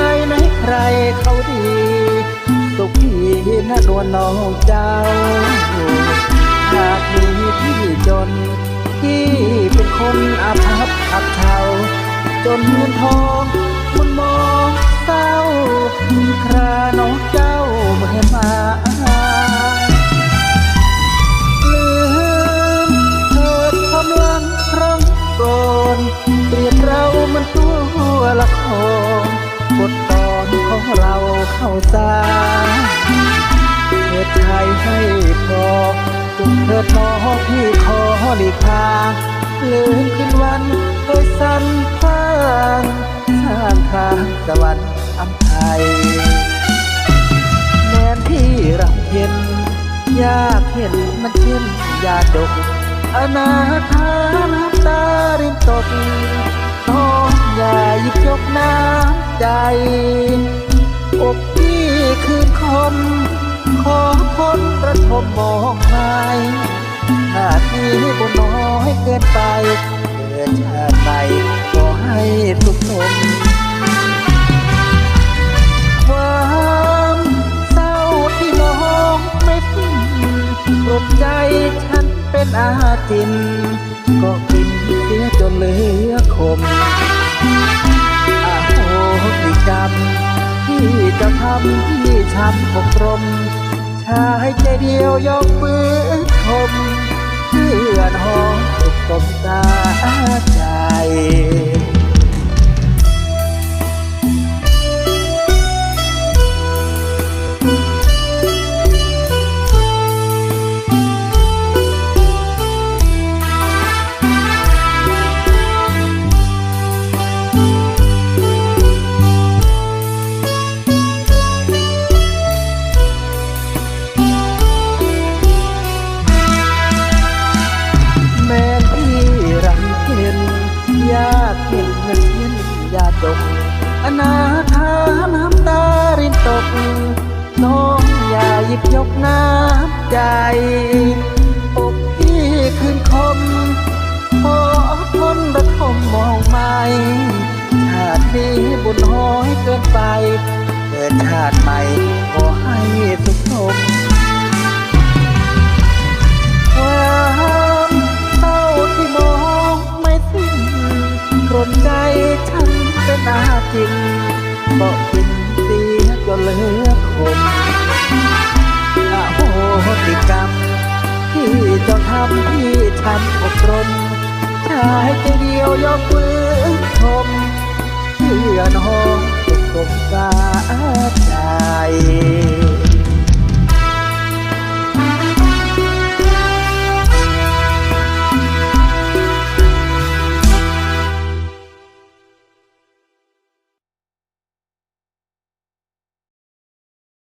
ายไหนใครเขาดี สุขีนะนวลน้องเจ้า หากมีพี่จน ที่เป็นคนอาภัพอับเทาจนเงินทองมุนมองเศร้าคราน้องเจ้าเมื่อมา ทตอนของเราเข้าสาเถิดชายให้พอจงเถิดน้องพี่ขอหลีกทางลืมขึ้นวันเคยสันฟางสร้างทางสวรรค์อำไทยแมนที่รำเพ็ญอยากเห็นมันเช่นยาดกอนาถาน้ำตา อกพี่คืนคม ขอพ้นประชมมองไม่ชาตินี้บุน้อยเกินไปเกิดชาติใหม่ขอให้สุขสมความเศร้าที่มองไม่สิ้นปลุกใจฉันเป็นอาจิน ก็กินเสียจนเหลือคม จะทำที่ช้ำอกรม ชายใจเดียวยกมือชมเพื่อนหอมสุขสมตาใจ อนาถาน้ำตารินตก น้องอย่าหยิบยกน้ำใจอกพี่คืนคมขอพ้นระทมมองไม่ชาตินี้บุญน้อยเกินไป เกิดชาติใหม่ขอให้สุขสมความเศร้าที่มองไม่สิ้นกรนใจฉัน เป็นอาจินบอกกินเสียก็เลือกคมอาโหติกรรมที่จะทำที่ทำอบรมชายใจเดียวยกมือชมเพื่อนหองสุขสมสาใจ